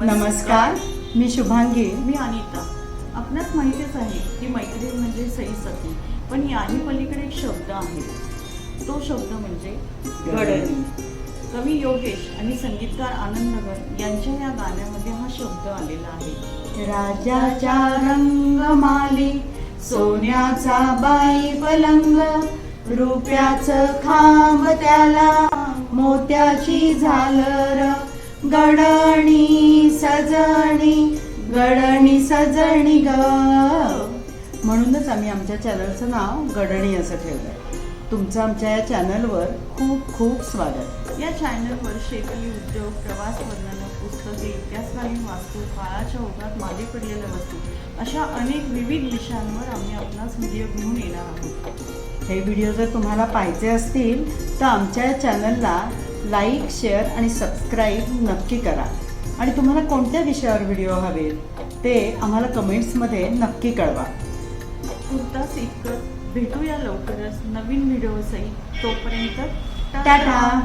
नमस्कार. मी शुभांगी. मी अनिता. आपणास माहितीच आहे की मैत्रीण म्हणजे सई सती. पण याही पलीकडे एक शब्द आहे. तो शब्द म्हणजे गडणी कवी योगेश आणि संगीतकार आनंद नगर यांच्या या गाण्यामध्ये हा शब्द आलेला आहे. राजाच्या रंगमाली सोन्याचा बाई पलंग रुपयाचं खांब त्याला मोत्याची झालर गडणी सजणी गडणी सजणी ग. म्हणूनच आम्ही आमच्या चॅनलचं नाव गडणी असं ठेवलंय. तुमचं आमच्या या चॅनलवर खूप खूप स्वागत. या चॅनलवर शेती उद्योग प्रवास वर्णनं पुस्तके इतिहासकालीन वास्तू काळाच्या ओघात मागे पडलेल्या वस्तू अशा अनेक विविध विषयांवर आम्ही आपणास व्हिडिओ घेऊन येणार आहोत. हे व्हिडिओ जर तुम्हाला पाहिजे असतील तर आमच्या या चॅनलला लाईक शेअर आणि सबस्क्राईब नक्की करा. आणि तुम्हाला कोणत्या विषयावर व्हिडिओ हवेत ते आम्हाला कमेंट्समध्ये नक्की कळवा. तुर्तास इतकं. भेटूया लवकरच नवीन व्हिडिओ सहित तोपर्यंत टाटा!